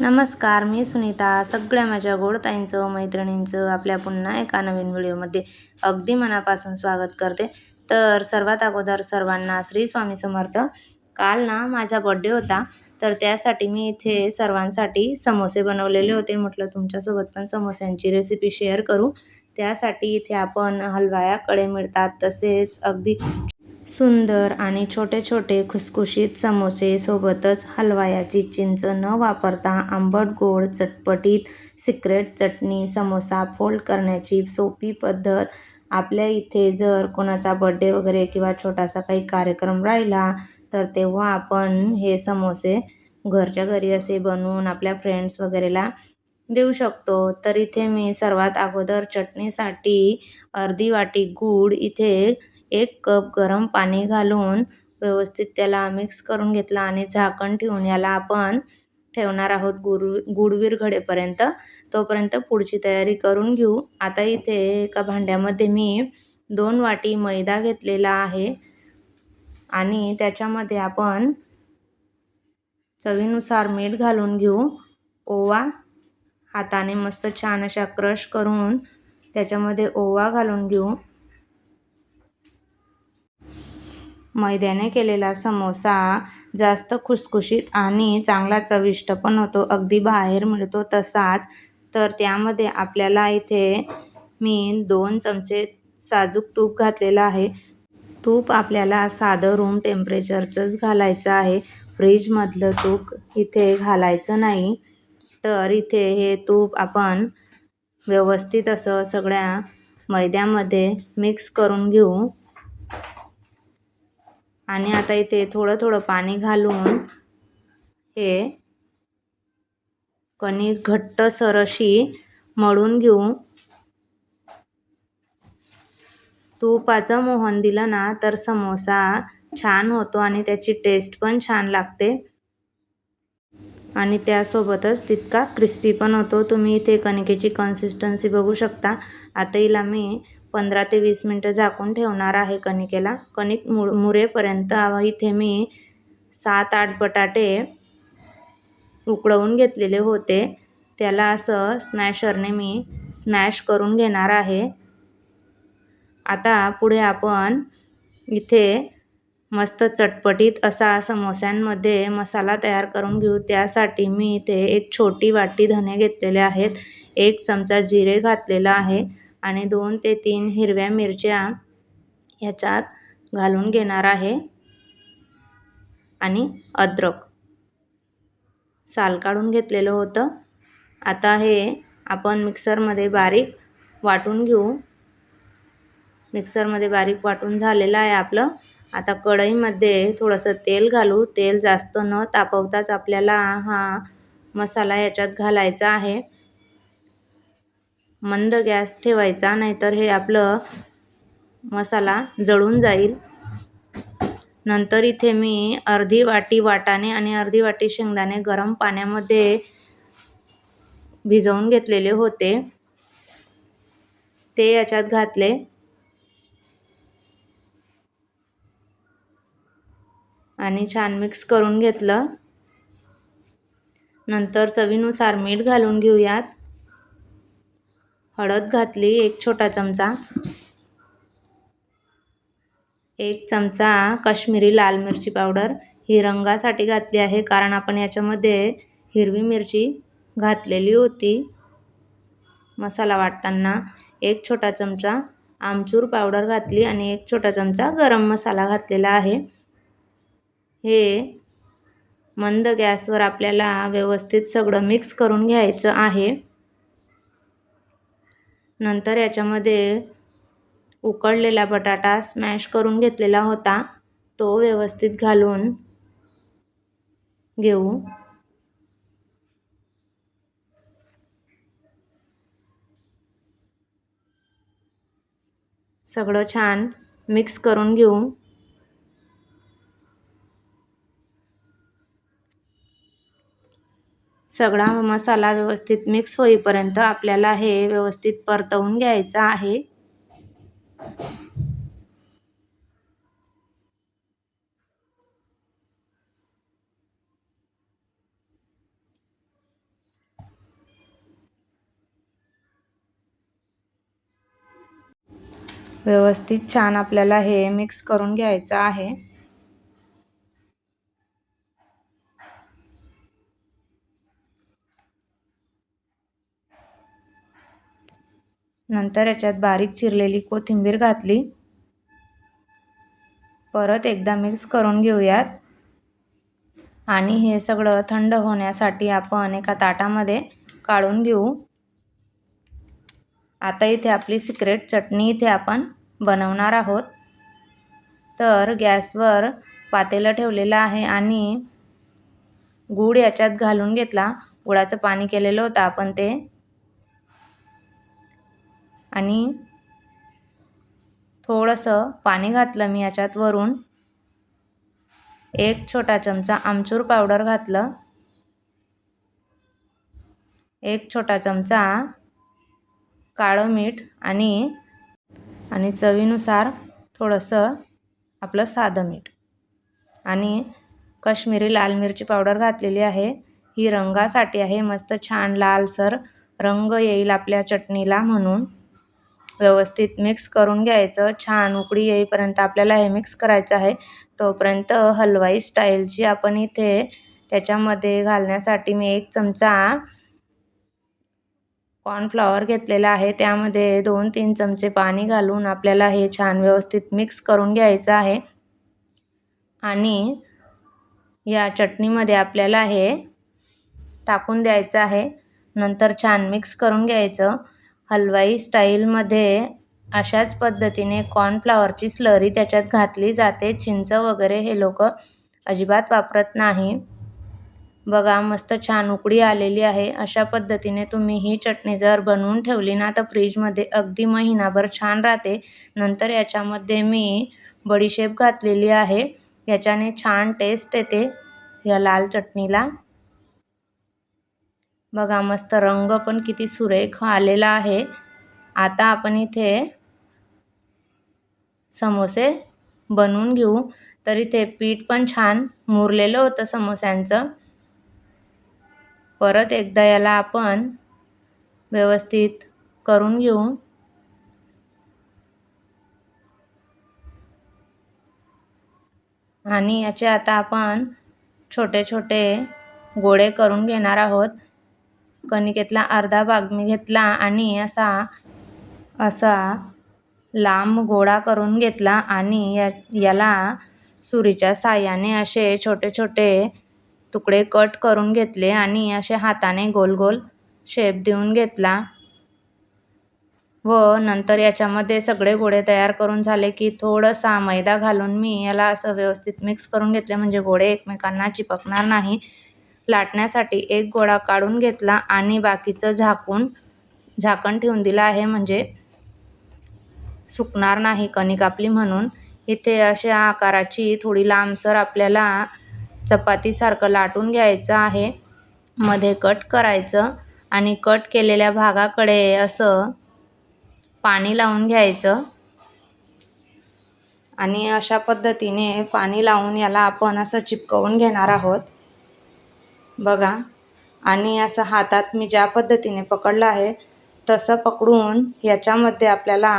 नमस्कार मी सुनीता. सगळ्या माझ्या गोडताईंचं मैत्रिणींचं आपल्या पुन्हा एका नवीन व्हिडिओमध्ये अगदी मनापासून स्वागत करते. तर सर्वात अगोदर सर्वांना श्री स्वामी समर्थ. काल ना माझा बड्डे होता तर त्यासाठी मी इथे सर्वांसाठी समोसे बनवलेले होते. म्हटलं तुमच्यासोबत पण समोस्यांची रेसिपी शेअर करू. त्यासाठी इथे आपण हलवायाकडे मिळतात तसेच अगदी सुंदर आणि छोटे छोटे खुसखुशीत समोसे सोबतच हलवायाची चिंच न वापरता आंबट गोड चटपटीत सिक्रेट चटणी समोसा फोल्ड करण्याची सोपी पद्धत. आपल्या इथे जर कोणाचा बड्डे वगैरे किंवा छोटासा काही कार्यक्रम राहिला तर तेव्हा आपण हे समोसे घरच्या घरी असे बनवून आपल्या फ्रेंड्स वगैरेला देऊ शकतो. तर इथे मी सर्वात अगोदर चटणीसाठी अर्धी वाटी गूळ इथे एक कप गरम पाणी घालून व्यवस्थित त्याला मिक्स करून घेतला आणि झाकण ठेवून याला आपण ठेवणार आहोत गुर गुडवीर घडेपर्यंत. तोपर्यंत पुढची तयारी करून घेऊ. आता इथे एका भांड्यामध्ये मी दोन वाटी मैदा घेतलेला आहे. आणि त्याच्यामध्ये आपण चवीनुसार मीठ घालून घेऊ. ओवा हाताने मस्त छान अशा क्रश करून त्याच्यामध्ये ओवा घालून घेऊ. मैद्याने केलेला समोसा जास्त खुसखुशीत आणि चांगला चविष्ट पण होतो. अगदी बाहेर मिळतो तसाच. तर त्यामध्ये आपल्याला इथे मी दोन चमचे साजूक तूप घातलेलं आहे. तूप आपल्याला साधं रूम टेम्परेचरचंच घालायचं आहे. फ्रीजमधलं तूप इथे घालायचं नाही. तर इथे हे तूप आपण व्यवस्थित असं सगळ्या मैद्यामध्ये मिक्स करून घेऊ. आणि आता इथे थोडं थोडं पाणी घालून हे कणिक घट्टसर अशी मळून घेऊ. तुपाचं मोहन दिलं ना तर समोसा छान होतो आणि त्याची टेस्ट पण छान लागते. आणि त्यासोबतच तितका क्रिस्पी पण होतो. तुम्ही इथे कणकेची कन्सिस्टन्सी बघू शकता. आता हिला मी पंधरा ते वीस मिनटं झाकून ठेवणार आहे कणिकेला. कणिक मु मुरेपर्यंत इथे मी सात आठ बटाटे उकळवून घेतलेले होते. त्याला असं स्मॅशरने मी स्मॅश करून घेणार आहे. आता पुढे आपण इथे मस्त चटपटीत असा समोस्यांमध्ये मसाला तयार करून घेऊ. त्यासाठी मी इथे एक छोटी वाटी धने घेतलेले आहेत. एक चमचा जिरे घातलेला आहे. आणि दोन ते तीन हिरव्या मिरच्या ह्याच्यात घालून घेणार आहे. आणि अद्रक. साल काढून घेतलेलं होतं. आता हे आपण मिक्सरमध्ये बारीक वाटून घेऊ. मिक्सरमध्ये बारीक वाटून झालेलं आहे आपलं. आता कढईमध्ये थोडंसं तेल घालू. तेल जास्त न तापवताच आपल्याला हा मसाला याच्यात घालायचा आहे. मंद गॅस ठेवायचा नाहीतर हे आपलं मसाला जळून जाईल. नंतर इथे मी अर्धी वाटी वाटाणे आणि अर्धी वाटी शेंगदाणे गरम पाण्यामध्ये भिजवून घेतलेले होते. ते याच्यात घातले. आणि छान मिक्स करून घेतलं. नंतर चवीनुसार मीठ घालून घेऊयात. हळद घातली एक छोटा चमचा. एक चमचा काश्मीरी लाल मिरची पावडर. ही रंगासाठी घातली आहे कारण आपण याच्यामध्ये हिरवी मिरची घातलेली होती मसाला वाटताना. एक छोटा चमचा आमचूर पावडर घातली आणि एक छोटा चमचा गरम मसाला घातलेला आहे. हे मंद गॅसवर आपल्याला व्यवस्थित सगळं मिक्स करून घ्यायचं आहे. नंतर याच्यामध्ये उकडलेला बटाटा स्मॅश करून घेतलेला होता. तो व्यवस्थित घालून घेऊ. सगळं छान मिक्स करून घेऊ. सगळा मसाला व्यवस्थित मिक्स होईपर्यंत आपल्याला हे व्यवस्थित परतवून घ्यायचं आहे. व्यवस्थित छान आपल्याला हे मिक्स करून घ्यायचं आहे. नंतर याच्यात बारीक चिरलेली कोथिंबीर घातली. परत एकदा मिक्स करून घेऊयात. आणि हे सगळं थंड होण्यासाठी आपण एका ताटामध्ये काढून घेऊ. आता इथे आपली सिक्रेट चटणी इथे आपण बनवणार आहोत. तर गॅसवर पातेलं ठेवलेलं आहे आणि गूळ याच्यात घालून घेतला. गुळाचं पाणी केलेलं होतं आपण ते. आणि थोडंसं पाणी घातलं मी याच्यात वरून. एक छोटा चमचा आमचूर पावडर घातलं. एक छोटा चमचा काळं मीठ आणि आणि चवीनुसार थोडंसं आपलं साधं मीठ. आणि कश्मीरी लाल मिरची पावडर घातलेली आहे. ही रंगासाठी आहे. मस्त छान लालसर रंग येईल आपल्या चटणीला म्हणून. व्यवस्थित मिक्स करून घ्यायचं. छान उकळी येईपर्यंत आपल्याला हे मिक्स करायचं आहे. तोपर्यंत हलवाई स्टाईलची आपण इथे त्याच्यामध्ये घालण्यासाठी मी एक चमचा कॉर्नफ्लॉवर घेतलेला आहे. त्यामध्ये दोन तीन चमचे पाणी घालून आपल्याला हे छान व्यवस्थित मिक्स करून घ्यायचं आहे. आणि या चटणीमध्ये आपल्याला हे टाकून द्यायचं आहे. नंतर छान मिक्स करून घ्यायचं. हलवाई स्टाईलमध्ये अशाच पद्धतीने कॉर्नफ्लावरची स्लरी त्याच्यात घातली जाते. चिंच वगैरे हे लोक अजिबात वापरत नाही. बघा मस्त छान उकडी आलेली आहे. अशा पद्धतीने तुम्ही ही चटणी जर बनवून ठेवली ना तर फ्रीजमध्ये अगदी महिनाभर छान राहते. नंतर याच्यामध्ये मी बडीशेप घातलेली आहे. याच्याने छान टेस्ट येते या लाल चटणीला. बघा मस्त रंग पण किती सुरेख आलेला आहे. आता आपण इथे समोसे बनवून घेऊ. तर इथे पीठ पण छान मुरलेलं होतं समोस्यांचं. परत एकदा याला आपण व्यवस्थित करून घेऊ. आणि याचे आता आपण छोटे छोटे गोळे करून घेणार आहोत. कणिकेतला अर्धा भाग मी घेतला आणि असा असा लांब गोळा करून घेतला आणि या याला सुरीच्या साह्याने असे छोटे छोटे तुकडे कट करून घेतले आणि असे हाताने गोल गोल शेप देऊन घेतला. व नंतर याच्यामध्ये सगळे गोळे तयार करून झाले की थोडंसा मैदा घालून मी याला असं व्यवस्थित मिक्स करून घेतले. म्हणजे गोळे एकमेकांना चिपकणार नाही. लाटण्यासाठी एक गोळा काढून घेतला आणि बाकीचं झाकून झाकण ठेवून दिलं आहे. म्हणजे सुकणार नाही कणिक आपली म्हणून. इथे अशा आकाराची थोडी लांबसर आपल्याला चपातीसारखं लाटून घ्यायचं आहे. मध्ये कट करायचं आणि कट केलेल्या भागाकडे असं पाणी लावून घ्यायचं. आणि अशा पद्धतीने पाणी लावून याला आपण असं चिपकवून घेणार आहोत. बघा. आणि असं हातात मी ज्या पद्धतीने पकडलं आहे तसं पकडून याच्यामध्ये आपल्याला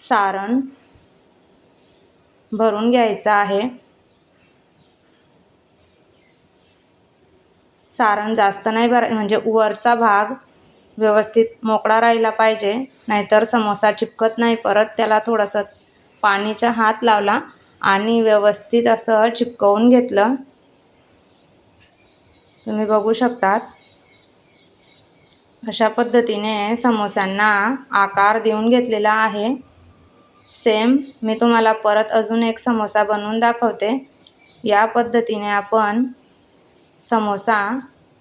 सारण भरून घ्यायचं आहे. सारण जास्त नाही भर म्हणजे वरचा भाग व्यवस्थित मोकळा राहिला पाहिजे नाहीतर समोसा चिपकत नाही. परत त्याला थोडंसं पाणीचा हात लावला आणि व्यवस्थित असं चिपकवून घेतलं. तुम्ही बघू शकतात. अशा पद्धतीने समोस्यांना आकार देऊन घेतलेला आहे. सेम मी तुम्हाला परत अजून एक समोसा बनवून दाखवते. या पद्धतीने आपण समोसा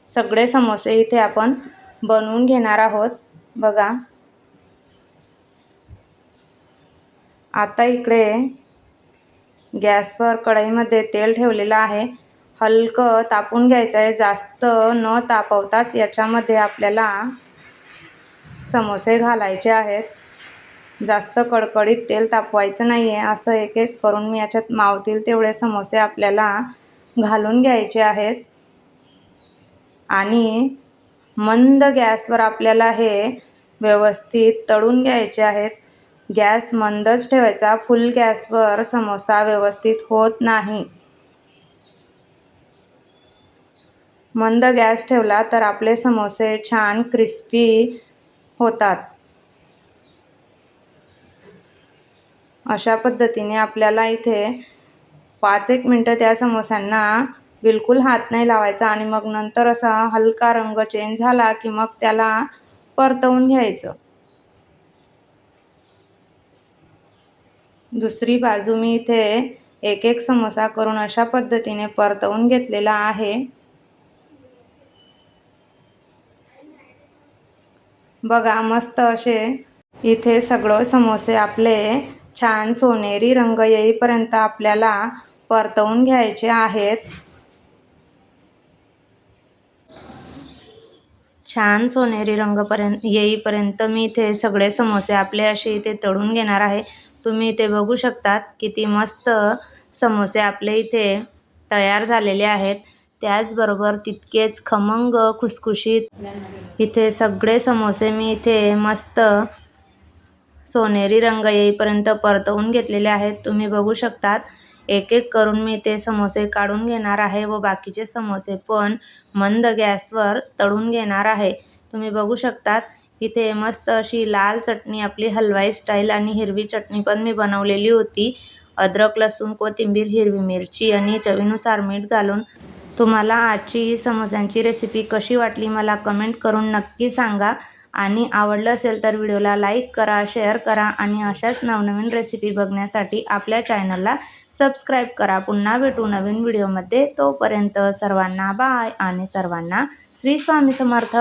सगळे समोसे इथे आपण बनवून घेणार आहोत. बघा. आता इकडे गॅसवर कढईमध्ये तेल ठेवलेलं आहे. हलकं तापून घ्यायचं आहे जास्त न तापवताच याच्यामध्ये आपल्याला समोसे घालायचे आहेत. जास्त कडकडीत तेल तापवायचं नाही आहे असं एक एक करून मी याच्यात मावतील तेवढे समोसे आपल्याला घालून घ्यायचे आहेत. आणि मंद गॅसवर आपल्याला हे व्यवस्थित तळून घ्यायचे आहेत. गॅस मंदच ठेवायचा फुल गॅसवर समोसा व्यवस्थित होत नाही. मंद गॅस ठेवला तर आपले समोसे छान क्रिस्पी होतात. अशा पद्धतीने आपल्याला इथे पाच एक मिनटं त्या समोस्यांना बिलकुल हात नाही लावायचा आणि मग नंतर असा हलका रंग चेंज झाला की मग त्याला परतवून घ्यायचं. दुसरी बाजू मी इथे एक एक समोसा करून अशा पद्धतीने परतवून घेतलेला आहे. बघा मस्त असे इथे सगळं समोसे आपले छान सोनेरी रंग येईपर्यंत आपल्याला परतवून घ्यायचे आहेत. छान सोनेरी रंगपर्यंत येईपर्यंत मी इथे सगळे समोसे आपले असे इथे तळून घेणार आहे. तुम्ही इथे बघू शकतात किती मस्त समोसे आपले इथे तयार झालेले आहेत. त्याचबरोबर तितकेच खमंग खुसखुशीत. इथे सगळे समोसे मी इथे मस्त सोनेरी रंग येईपर्यंत परतवून घेतलेले आहेत. तुम्ही बघू शकतात एक एक करून मी ते समोसे काढून घेणार आहे व बाकीचे समोसे पण मंद गॅसवर तळून घेणार आहे. तुम्ही बघू शकतात इथे मस्त अशी लाल चटणी आपली हलवाई स्टाईल आणि हिरवी चटणी पण मी बनवलेली होती. अद्रक लसूण कोथिंबीर हिरवी मिरची आणि चवीनुसार मीठ घालून तुम्हाला आजची ही समोस्यांची रेसिपी कशी वाटली मला कमेंट करून नक्की सांगा. आणि आवडलं असेल तर व्हिडिओला लाईक करा शेअर करा आणि अशाच नवनवीन रेसिपी बघण्यासाठी आपल्या चॅनलला सबस्क्राईब करा. पुन्हा भेटू नवीन व्हिडिओमध्ये तोपर्यंत सर्वांना बाय आणि सर्वांना श्री स्वामी समर्थ.